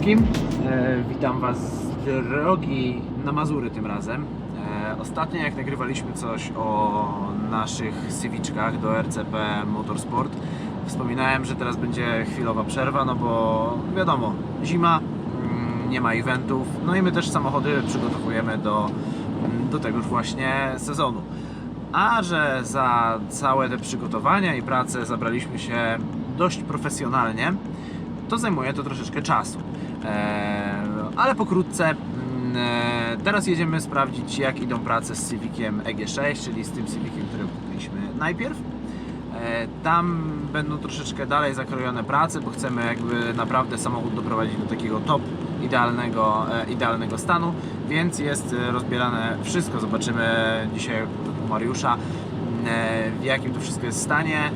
wszystkim. E, witam Was z drogi na Mazury tym razem. E, ostatnio jak nagrywaliśmy coś o naszych Civiczkach do RCP Motorsport, wspominałem, że teraz będzie chwilowa przerwa, no bo wiadomo, zima, mm, nie ma eventów, no i my też samochody przygotowujemy do, do tegoż właśnie sezonu. A że za całe te przygotowania i pracę zabraliśmy się dość profesjonalnie, to zajmuje to troszeczkę czasu. Eee, ale pokrótce, mm, e, teraz jedziemy sprawdzić, jak idą prace z Civiciem EG6, czyli z tym Civiciem, który kupiliśmy najpierw. E, Tam będą troszeczkę dalej zakrojone prace, bo chcemy jakby naprawdę samochód doprowadzić do takiego top idealnego, e, idealnego stanu, więc jest e, rozbierane wszystko. Zobaczymy dzisiaj Mariusza, e, w jakim to wszystko jest stanie,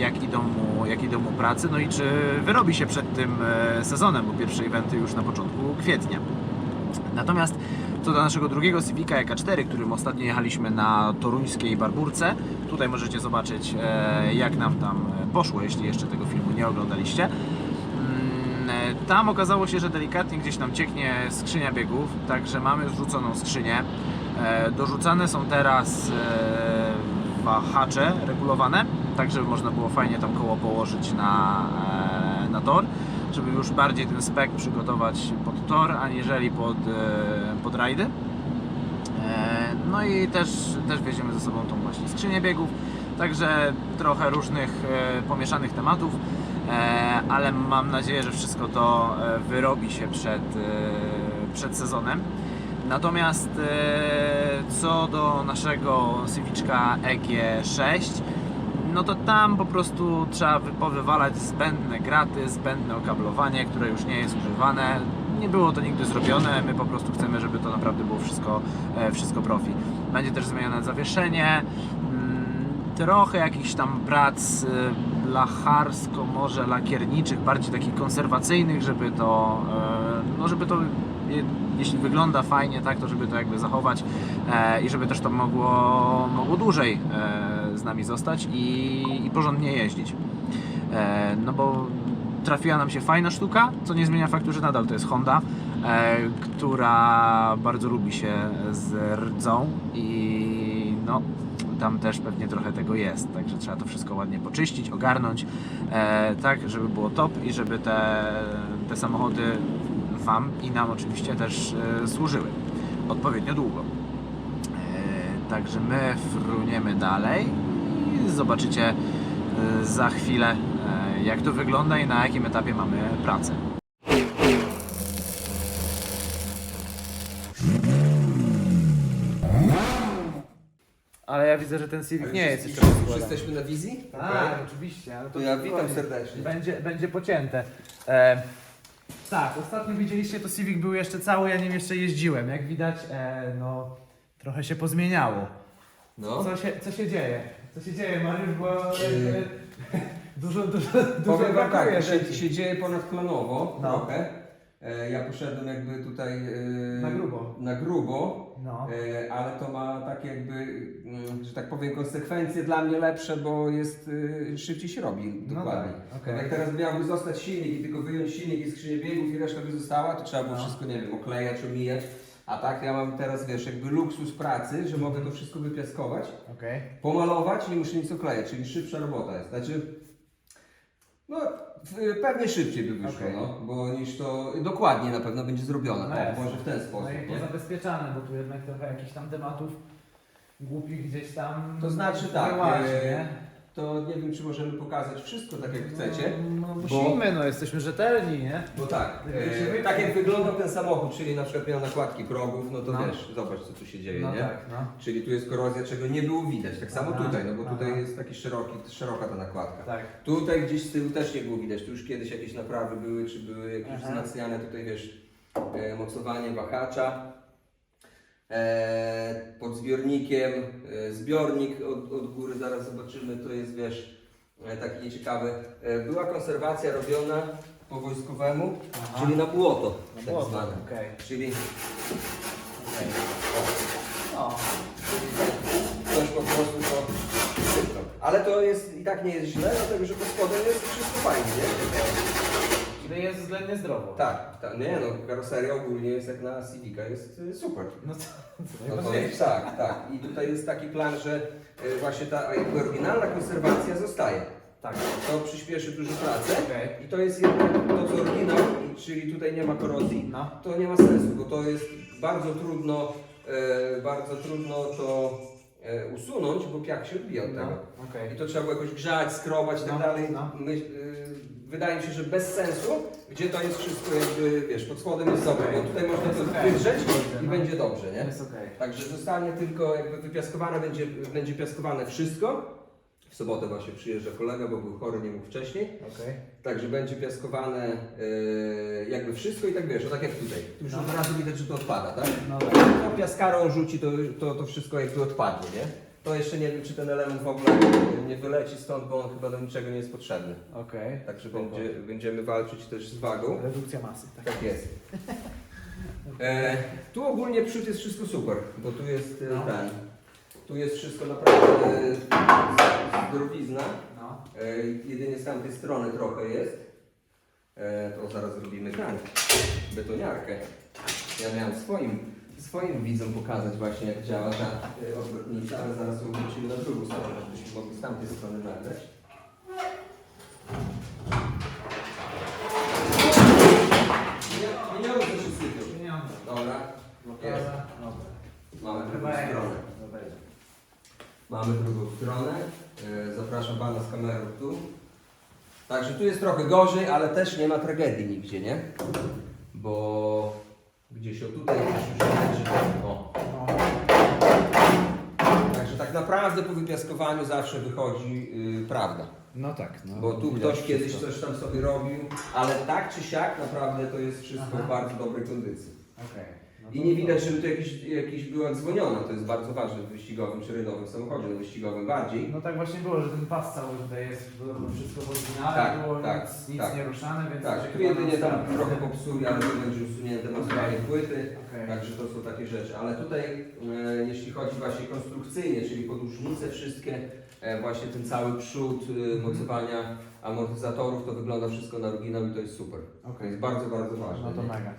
jak idą mu, jak idą mu prace, no i czy wyrobi się przed tym e, sezonem, bo pierwsze eventy już na początku kwietnia. Natomiast co do naszego drugiego Civica EK4, którym ostatnio jechaliśmy na toruńskiej Barburce, tutaj możecie zobaczyć e, jak nam tam poszło, jeśli jeszcze tego filmu nie oglądaliście. Mm, e, Tam okazało się, że delikatnie gdzieś nam cieknie skrzynia biegów, także mamy zrzuconą skrzynię. E, Dorzucane są teraz e, wahacze regulowane, tak żeby można było fajnie tam koło położyć na, e, na tor, żeby już bardziej ten spek przygotować pod tor, aniżeli pod, e, pod rajdy. E, No i też, też weźmiemy ze sobą tą właśnie skrzynię biegów, także trochę różnych pomieszanych tematów, ale mam nadzieję, że wszystko to wyrobi się przed, przed sezonem. Natomiast co do naszego Civiczka EG6, no to tam po prostu trzeba wy- powywalać zbędne graty, zbędne okablowanie, które już nie jest używane. Nie było to nigdy zrobione, my po prostu chcemy, żeby to naprawdę było wszystko, e, wszystko profi. Będzie też zmienione zawieszenie, mm, trochę jakichś tam prac e, blacharsko, może lakierniczych, bardziej takich konserwacyjnych, żeby to, e, no żeby to je- jeśli wygląda fajnie, tak, to żeby to jakby zachować e, i żeby też to mogło, mogło dłużej z nami zostać i, i porządnie jeździć. E, no bo trafiła nam się fajna sztuka, co nie zmienia faktu, że nadal to jest Honda, e, która bardzo lubi się z rdzą i no tam też pewnie trochę tego jest, także trzeba to wszystko ładnie poczyścić, ogarnąć, e, tak, żeby było top i żeby te, te samochody Wam i nam oczywiście też e, służyły odpowiednio długo. Także my fruniemy dalej i zobaczycie e, za chwilę, e, jak to wygląda i na jakim etapie mamy pracę. Ale ja widzę, że ten Civic nie jest jeszcze Już rozkładany. jesteśmy na wizji? Tak, oczywiście. ale To ja witam serdecznie. Będzie, będzie pocięte. E, tak, ostatnio widzieliście, to Civic był jeszcze cały, ja nim jeszcze jeździłem. Jak widać, e, no trochę się pozmieniało. No. Co się, co się dzieje? Co się dzieje, Mariusz, bo e, Yy. e, dużo, dużo, dużo Powiem wam brakuje tak, się, rzeczy. się dzieje ponadplanowo No. trochę. E, Ja poszedłem jakby tutaj e, Na grubo. na grubo, No. e, ale to ma tak jakby, mm, że tak powiem, konsekwencje dla mnie lepsze, bo jest e, szybciej się robi No dokładnie. tak, okej. Jak teraz miałby zostać silnik i tylko wyjąć silnik i skrzynię biegów i reszta by została, to trzeba było No. wszystko, nie wiem, oklejać, omijać. A tak ja mam teraz, wiesz, jakby luksus pracy, że mogę to wszystko wypiaskować. Okej. pomalować, nie muszę nic oklejać, czyli szybsza robota jest. Znaczy, no w- pewnie szybciej by wyszło, Okej. no, bo niż to dokładnie na pewno będzie zrobione. No jest. może w ten No sposób. i nie? pozabezpieczane, bo tu jednak trochę jakichś tam tematów głupich gdzieś tam To znaczy tak, wyłazi, e, nie? To nie wiem, czy możemy pokazać wszystko tak jak chcecie. No, no musimy, no jesteśmy rzetelni, nie? Bo tak, Wiecie, e, tak jak wyglądał ten samochód, czyli na przykład miał nakładki progów, no to No. wiesz, zobacz co tu się dzieje, No nie? tak, no. Czyli tu jest korozja, czego nie było widać. Tak samo Aha, tutaj, no bo tutaj aha. jest taki szeroki, szeroka ta nakładka. Tak. Tutaj gdzieś z tyłu też nie było widać. Tu już kiedyś jakieś naprawy były, czy były jakieś Aha. wzmacniane tutaj wiesz, e, mocowanie wahacza. E, pod zbiornikiem, e, zbiornik od, od góry, zaraz zobaczymy, to jest wiesz, e, taki nieciekawy. Była konserwacja robiona po wojskowemu, Aha. czyli na błoto, Na tak błoto, zwane. okej. Czyli Okej. No. ktoś po prostu to. Ale to jest i tak nie jest źle, dlatego że pod spodem jest wszystko fajnie, nie? Czyli jest względnie zdrowo. Tak, tak, nie no, karoseria ogólnie jest jak na Civica, jest y, super. No to, No to jest, tak, tak. I tutaj jest taki plan, że y, właśnie ta jakby oryginalna konserwacja zostaje. Tak. To przyspieszy dużo pracy. Okej. I to jest jedno, to co oryginał, i czyli tutaj nie ma korozji, No. to nie ma sensu, bo to jest bardzo trudno, e, bardzo trudno to e, usunąć, bo piach się odbija od tego. No. Okej. I to trzeba było jakoś grzać, skrobać i tak No, dalej. no. My, y, wydaje mi się, że bez sensu, gdzie to jest wszystko jakby, wiesz, pod spodem jest dobre, bo tutaj można to okej. wydrzeć i będzie dobrze, nie? Jest okej. Także zostanie tylko jakby wypiaskowane, będzie, będzie piaskowane wszystko. W sobotę właśnie przyjeżdża kolega, bo był chory, nie mógł wcześniej. Okej. Także będzie piaskowane e, jakby wszystko i tak wiesz, no tak jak tutaj. Tu już No. od razu widać, że to odpada, tak? No tak. Piaskarą rzuci, to, to, to wszystko jakby odpadnie, nie? To jeszcze nie wiem, czy ten element w ogóle nie wyleci stąd, bo on chyba do niczego nie jest potrzebny. Okej. Także będzie, będziemy walczyć też z wagą. Redukcja masy. Tak. Tak jest. E, tu ogólnie przód jest wszystko super, bo tu jest e, No. ten. Tu jest wszystko naprawdę e, z- zdrowizna. No. E, jedynie z tamtej strony trochę jest. E, to zaraz zrobimy ten, betoniarkę. Ja miałem swoim, swoim widzom pokazać właśnie jak działa ta e, odwrotnica, ale zaraz ją wrócimy na drugą stronę, żebyśmy mogli z tamtej strony nagrać. Miałem też sypią. Pieniądze. Dobra, jest. Dobra. Mamy drugą Chyba jest. stronę. Dobra. Mamy drugą stronę. Zapraszam Pana z kamerą tu. Także tu jest trochę gorzej, ale też nie ma tragedii nigdzie, nie? Bo gdzieś o tutaj gdzieś już. O. No. Także tak naprawdę po wypiaskowaniu zawsze wychodzi y, prawda. No tak. No. Bo tu ktoś kiedyś wszystko. coś tam sobie robił, ale tak czy siak naprawdę to jest wszystko Aha. w bardzo dobrej kondycji. Okej. No I to- nie widać, żeby tu jakiś, jakiś była dzwoniona. To jest bardzo ważne w wyścigowym czy rydowym samochodzie, no wyścigowym bardziej. No tak właśnie było, że ten pas cały tutaj jest podobno wszystko w oryginale, Tak, było tak, nic, nic tak. nie ruszane, więc... Tak, to tu jedynie tam trochę popsuli, ale to będzie usunięte materialnie płyty. Okej. Także to są takie rzeczy. Ale tutaj, e, jeśli chodzi właśnie konstrukcyjnie, czyli podłużnice wszystkie, e, właśnie ten cały przód e, Mhm. mocowania amortyzatorów, to wygląda wszystko na oryginał i to jest super. To Okej. jest bardzo, bardzo ważne. No to nie? mega.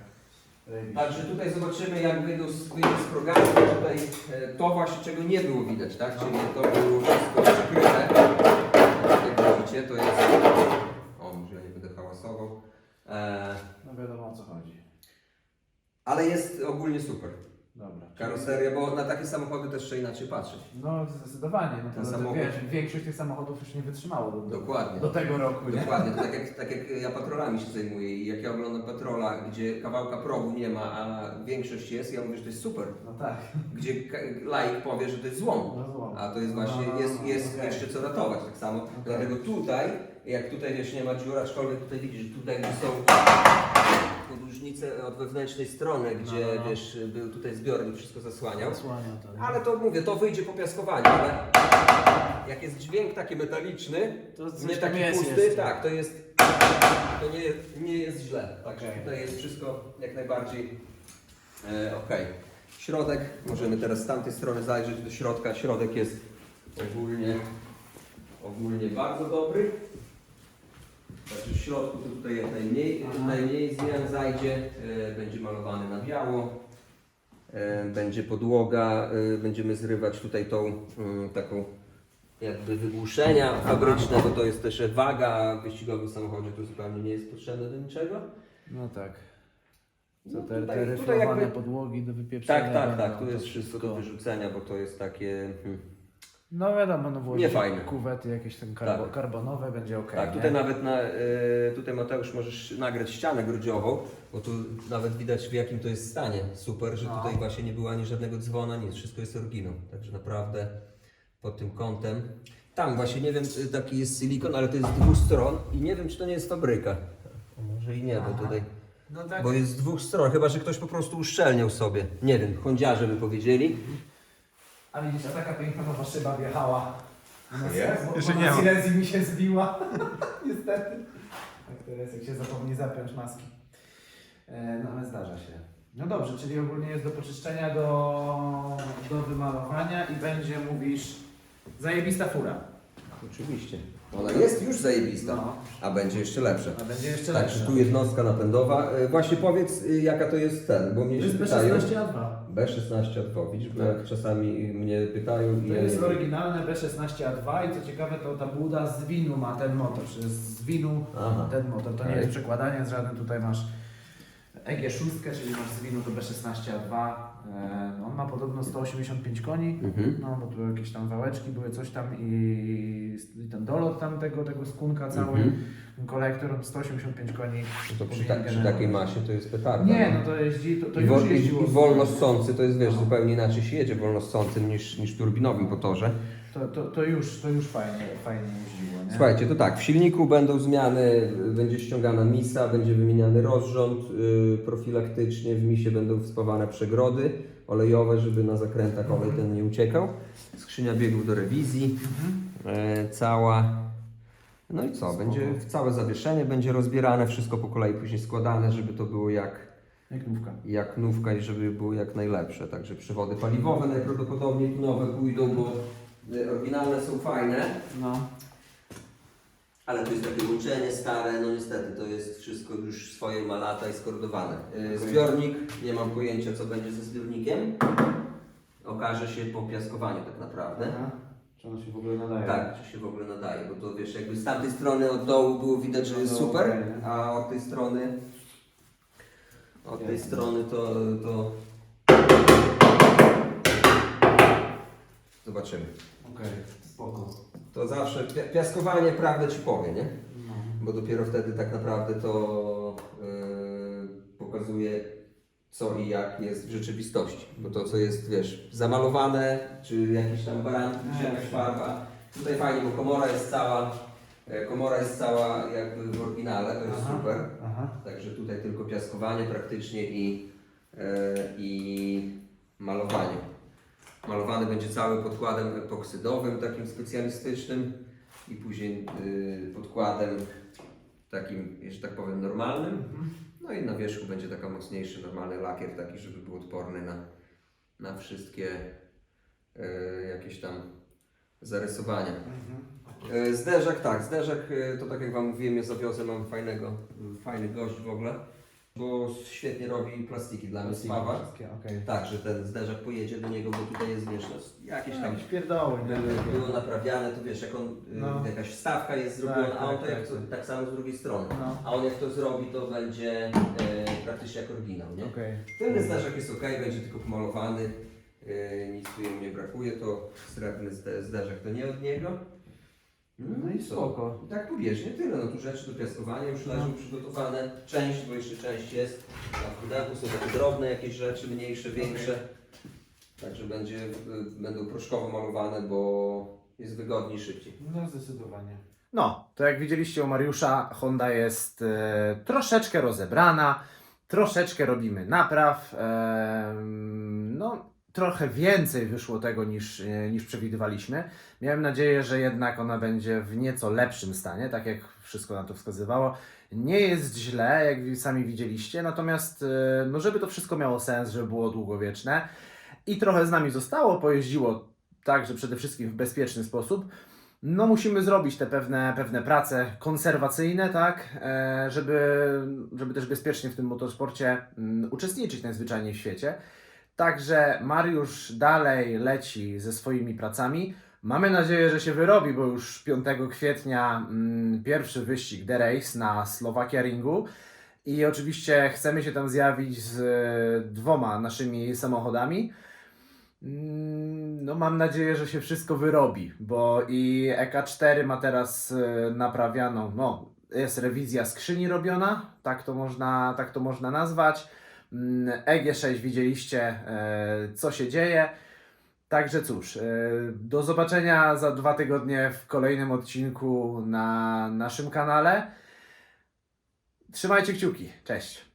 Także tutaj zobaczymy jak wyjdą z, wyjdą z programu. Tutaj e, to właśnie czego nie było widać, tak? Czyli to było wszystko przykryte. Jak widzicie, to jest. O, może ja nie będę hałasował. E, No wiadomo o co chodzi. ale jest ogólnie super. Dobra. Karoseria, bo na takie samochody też trzeba inaczej patrzeć. No zdecydowanie, no Ten to, to samochód- wiesz, większość tych samochodów już nie wytrzymało do, do, Dokładnie. do tego roku, nie? Dokładnie, to tak jak, tak jak ja patrolami się zajmuję i jak ja oglądam patrola, gdzie kawałka progu nie ma, a większość jest, ja mówię, że to jest super. No tak. Gdzie ka- laik powie, że to jest złom. No złom. A to jest właśnie, No, jest, jest okej. jeszcze co ratować tak samo. Dlatego tutaj, jak tutaj wiesz, nie ma dziur, aczkolwiek tutaj widzisz, tutaj gdzie są podłużnice od wewnętrznej strony, gdzie No, no. wiesz, był tutaj zbiornik, wszystko zasłaniał. Zasłania nie? Ale to mówię, to wyjdzie po piaskowaniu, ale jak jest dźwięk taki metaliczny, To coś nie tam taki jest pusty, jeszcze. tak, to jest, to nie, nie jest źle. Także Okej. tutaj jest wszystko jak najbardziej e, ok. Środek, możemy teraz z tamtej strony zajrzeć do środka. Środek jest ogólnie, ogólnie bardzo dobry. Także w środku to tutaj jak najmniej, Aha. najmniej zmian zajdzie. E, będzie malowany na biało. E, będzie podłoga, e, będziemy zrywać tutaj tą taką jakby wygłuszenia fabryczne, bo to jest też waga, w wyścigowym samochodzie to zupełnie nie jest potrzebne do niczego. No tak. Co No te, tutaj- te ryflowane podłogi do wypieprzenia. Tak, tak, tak, tu jest wszystko do wyrzucenia, bo to jest takie... hmm. No wiadomo, no włożyć Nie fajne. kuwety jakieś tam karbo, Tak. karbonowe będzie ok. Tak, tutaj nawet na, e, tutaj Mateusz możesz nagrać ścianę grudziową, bo tu nawet widać w jakim to jest stanie. Super, że No. tutaj właśnie nie było ani żadnego dzwona, nic, wszystko jest oryginał. Także naprawdę pod tym kątem. Tam właśnie, nie wiem, y, taki jest silikon, ale to jest z dwóch stron i nie wiem, czy to nie jest fabryka. A może i nie, bo tutaj, No tak. bo jest z dwóch stron, chyba, że ktoś po prostu uszczelniał sobie. Nie wiem, chądziarze by powiedzieli. A widzisz, a taka piękna nowa szyba wjechała. Jest? bo- Jeszcze nie na ma. Mi się zbiła. Niestety. Tak to jest, jak się zapomni zapiąć maski. E, No ale zdarza się. No dobrze, czyli ogólnie jest do poczyszczenia, do, do wymalowania i będzie, mówisz, zajebista fura. Oczywiście. Ona jest już zajebista, No. a będzie jeszcze lepsza. A będzie jeszcze Także lepsze. tu jednostka napędowa. E, Właśnie powiedz, y, jaka to jest ten, bo mnie To się jest pytają. B16A2. B16 widzisz, bo jak czasami mnie pytają i To ja jest nie wiem. oryginalne B16A2 i co ciekawe to ta buda z winu ma ten motor, czy z winu Aha. ten motor. To nie Okej. jest przekładanie z żadnym, tutaj masz EG6, czyli masz z winu to B16A2. E, On ma podobno 185 koni, Mhm. no bo tu jakieś tam wałeczki były, coś tam i, i ten dolot tam tego, tego skunka cały, Mhm. kolektor 185 koni. No to przy, ta, przy takiej masie to jest petarda. Nie, no to jeździ, to, to I, już wol, jeździło. i, wolnossący to jest, wiesz, No. zupełnie inaczej się jedzie wolnossącym niż, niż turbinowym motorze. To, to, to już, to już fajnie, fajnie jeździło, nie? Słuchajcie, to tak, w silniku będą zmiany, będzie ściągana misa, będzie wymieniany rozrząd yy, profilaktycznie, w misie będą wspawane przegrody olejowe, żeby na zakrętach olej ten nie uciekał. Skrzynia biegów do rewizji, e, cała. No i co, będzie całe zawieszenie, będzie rozbierane, wszystko po kolei później składane, żeby to było jak, Jak nówka. jak nówka i żeby było jak najlepsze. Także przewody paliwowe najprawdopodobniej tu nowe pójdą, bo y, oryginalne są fajne. No. Ale to jest takie łączenie stare, no niestety to jest wszystko już swoje ma lata i skordowane. Yy, Zbiornik, nie mam pojęcia co będzie ze zbiornikiem. Okaże się po piaskowaniu tak naprawdę. Aha. Czy on się w ogóle nadaje? Tak, czy się w ogóle nadaje, bo to wiesz, jakby z tamtej strony od dołu było widać, że jest No, super, a od tej strony od tej strony to, to zobaczymy. Okej, spoko. To zawsze pia- piaskowanie prawdę ci powie, nie? No. bo dopiero wtedy tak naprawdę to yy, pokazuje co i jak jest w rzeczywistości. Bo to co jest, wiesz, zamalowane, czy jakiś tam baran, czy jakaś farba. Tutaj fajnie, bo komora jest cała, e, komora jest cała jakby w oryginale, to jest Aha. super. Aha. Także tutaj tylko piaskowanie praktycznie i, e, i malowanie. Malowany będzie cały podkładem epoksydowym, takim specjalistycznym i później y, podkładem takim, że tak powiem, normalnym. No i na wierzchu będzie taka mocniejszy, normalny lakier taki, żeby był odporny na, na wszystkie y, jakieś tam zarysowania. E, Zderzak, tak, zderzak e, to tak jak Wam mówiłem, ja zawiozę, mam fajnego, fajny gość w ogóle, bo świetnie robi plastiki dla mnie. Wszystkie, okej. Tak, że ten zderzak pojedzie do niego, bo tutaj jest, wiesz, no, jakieś tam Jakieś pierdoły, nie? było naprawiane, to wiesz, jak on, y, No. jakaś wstawka jest zrobiona, Tak, a on tak, to tak, to, tak. tak samo z drugiej strony. No. A on jak to zrobi, to będzie e, praktycznie jak oryginał, nie? Okej. Ten zderzak jest ok, będzie tylko pomalowany, e, nic tu jemu nie brakuje, to srebrny zde- zderzak to nie od niego. No i spoko. I tak pobieżnie tyle, no tu rzeczy do piaskowania już leżą No. przygotowane, część, bo jeszcze część jest, na pudełku są takie drobne jakieś rzeczy, mniejsze, większe. Także będzie, y, będą proszkowo malowane, bo jest wygodniej, szybciej. No zdecydowanie. No, to jak widzieliście u Mariusza, Honda jest e, troszeczkę rozebrana, troszeczkę robimy napraw, e, no trochę więcej wyszło tego niż, e, niż przewidywaliśmy. Miałem nadzieję, że jednak ona będzie w nieco lepszym stanie, tak jak wszystko na to wskazywało. Nie jest źle, jak sami widzieliście, natomiast e, no, żeby to wszystko miało sens, żeby było długowieczne i trochę z nami zostało, pojeździło także przede wszystkim w bezpieczny sposób, no musimy zrobić te pewne, pewne prace konserwacyjne, tak, e, żeby, żeby też bezpiecznie w tym motorsporcie mm, uczestniczyć najzwyczajniej w świecie. Także Mariusz dalej leci ze swoimi pracami. Mamy nadzieję, że się wyrobi, bo już 5 kwietnia mm, pierwszy wyścig The Race na Slovakia Ringu. I oczywiście chcemy się tam zjawić z e, dwoma naszymi samochodami. Mm, No mam nadzieję, że się wszystko wyrobi, bo i EK4 ma teraz e, naprawianą, no jest rewizja skrzyni robiona, tak to można, tak to można nazwać. Mm, EG6 widzieliście, e, co się dzieje. Także cóż, e, do zobaczenia za dwa tygodnie w kolejnym odcinku na naszym kanale. Trzymajcie kciuki. Cześć.